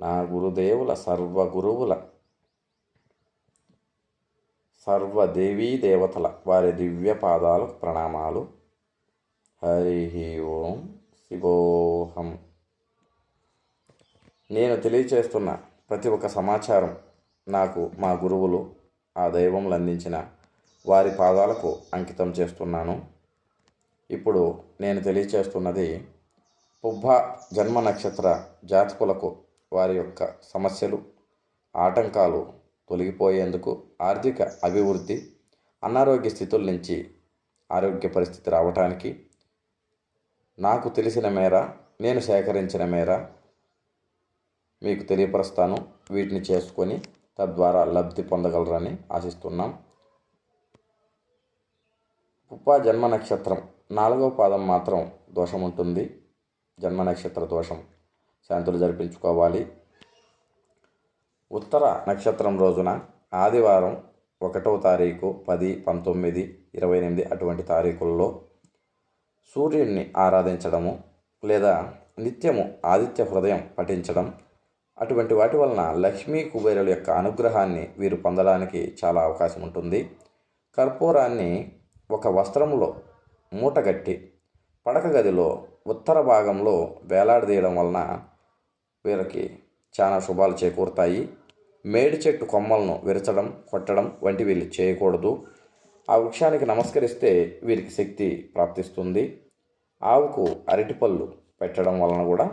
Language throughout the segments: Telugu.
నా గురుదేవుల సర్వ గురువుల సర్వదేవీ దేవతల వారి దివ్య పాదాలకు ప్రణామాలు. హరి ఓం శివోహం. నేను తెలియచేస్తున్న ప్రతి ఒక్క సమాచారం నాకు మా గురువులు ఆ దైవములు అందించిన వారి పాదాలకు అంకితం చేస్తున్నాను. ఇప్పుడు నేను తెలియచేస్తున్నది పుబ్బ జన్మ నక్షత్ర జాతకులకు వారి యొక్క సమస్యలు ఆటంకాలు తొలగిపోయేందుకు ఆర్థిక అభివృద్ధి అనారోగ్య స్థితుల నుంచి ఆరోగ్య పరిస్థితి రావటానికి నాకు తెలిసిన మేర నేను సేకరించిన మేర మీకు తెలియపరుస్తాను. వీటిని చేసుకొని తద్వారా లబ్ధి పొందగలరని ఆశిస్తున్నాం. పుప్ప జన్మ నక్షత్రం నాలుగవ పాదం మాత్రం దోషం ఉంటుంది జన్మ నక్షత్ర దోషం. శాంతులు జరిపించుకోవాలి. ఉత్తర నక్షత్రం రోజున ఆదివారం ఒకటవ తారీఖు పది పంతొమ్మిది ఇరవై ఎనిమిది అటువంటి తారీఖుల్లో సూర్యుడిని ఆరాధించడము లేదా నిత్యము ఆదిత్య హృదయం పఠించడం అటువంటి వాటి వలన లక్ష్మీ కుబేరుల యొక్క అనుగ్రహాన్ని వీరు పొందడానికి చాలా అవకాశం ఉంటుంది. కర్పూరాన్ని ఒక వస్త్రంలో మూటగట్టి పడక గదిలో ఉత్తర భాగంలో వేలాడదీయడం వలన వీరికి చాలా శుభాలు చేకూరుతాయి. మేడి చెట్టు కొమ్మలను విరచడం కొట్టడం వంటి వీళ్ళు చేయకూడదు. ఆ వృక్షానికి నమస్కరిస్తే వీరికి శక్తి ప్రాప్తిస్తుంది. ఆవుకు అరటిపళ్ళు పెట్టడం వలన కూడా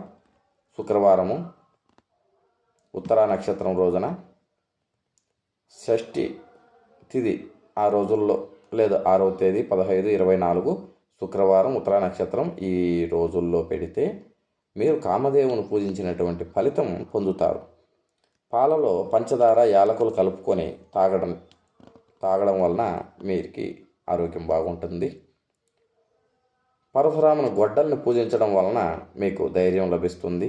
శుక్రవారము ఉత్తరా నక్షత్రం రోజున షష్ఠి తిది ఆ రోజుల్లో లేదా ఆరవ తేదీ పదహైదు ఇరవై నాలుగు శుక్రవారం ఉత్తరా నక్షత్రం ఈ రోజుల్లో పెడితే మీరు కామదేవుని పూజించినటువంటి ఫలితం పొందుతారు. పాలలో పంచదార యాలకులు కలుపుకొని తాగడం తాగడం వలన మీరికి ఆరోగ్యం బాగుంటుంది. పరశురాముని గొడ్డల్ని పూజించడం వలన మీకు ధైర్యం లభిస్తుంది.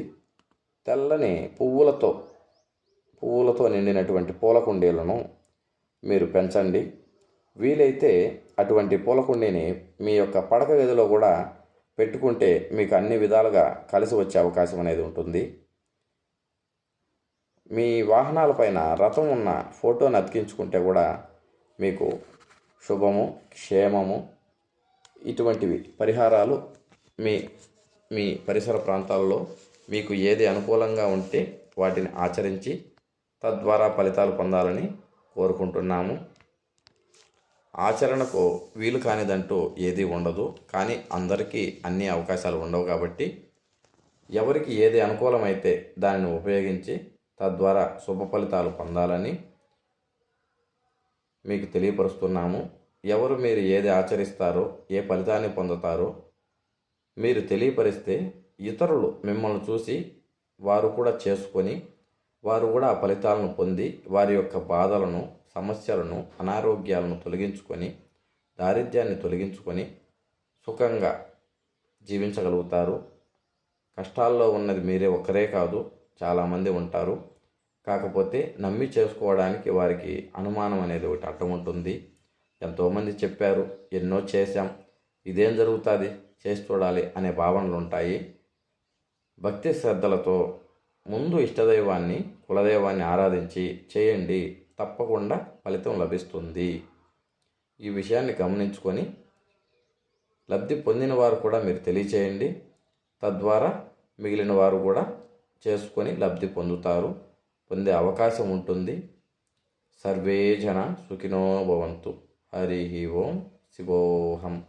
తెల్లని పువ్వులతో పువ్వులతో నిండినటువంటి పూల కుండీలను మీరు పెంచండి. వీలైతే అటువంటి పూల కుండీని మీ యొక్క పడక గదిలో కూడా పెట్టుకుంటే మీకు అన్ని విధాలుగా కలిసి వచ్చే అవకాశం అనేది ఉంటుంది. మీ వాహనాలపైన రథం ఉన్న ఫోటోని అతికించుకుంటే కూడా మీకు శుభము క్షేమము ఇటువంటివి పరిహారాలు మీ మీ పరిసర ప్రాంతాల్లో మీకు ఏది అనుకూలంగా ఉంటే వాటిని ఆచరించి తద్వారా ఫలితాలు పొందాలని కోరుకుంటున్నాము. ఆచరణకు వీలు కానిదంటూ ఏది ఉండదు. కానీ అందరికీ అన్ని అవకాశాలు ఉండవు కాబట్టి ఎవరికి ఏది అనుకూలమైతే దానిని ఉపయోగించి తద్వారా శుభ ఫలితాలు పొందాలని మీకు తెలియపరుస్తున్నాము. ఎవరు మీరు ఏది ఆచరిస్తారో ఏ ఫలితాన్ని పొందుతారో మీరు తెలియపరిస్తే ఇతరులు మిమ్మల్ని చూసి వారు కూడా చేసుకొని వారు కూడా ఆ ఫలితాలను పొంది వారి యొక్క బాధలను సమస్యలను అనారోగ్యాలను తొలగించుకొని దారిద్ర్యాన్ని తొలగించుకొని సుఖంగా జీవించగలుగుతారు. కష్టాల్లో ఉన్నది మీరే ఒక్కరే కాదు చాలామంది ఉంటారు. కాకపోతే నమ్మి చేసుకోవడానికి వారికి అనుమానం అనేది ఒకటి అడ్డం ఉంటుంది. ఎంతోమంది చెప్పారు ఎన్నో చేశాం ఇదేం జరుగుతుంది చేసి చూడాలి అనే భావనలు ఉంటాయి. భక్తి శ్రద్ధలతో ముందు ఇష్టదైవాన్ని కులదైవాన్ని ఆరాధించి చేయండి తప్పకుండా ఫలితం లభిస్తుంది. ఈ విషయాన్ని గమనించుకొని లబ్ధి పొందిన వారు కూడా మీరు తెలియచేయండి. తద్వారా మిగిలిన వారు కూడా చేసుకొని లబ్ధి పొందుతారు. పొందే అవకాశం ఉంటుంది. సర్వే జన సుఖినో భవంతు. హరి ఓం శివోహం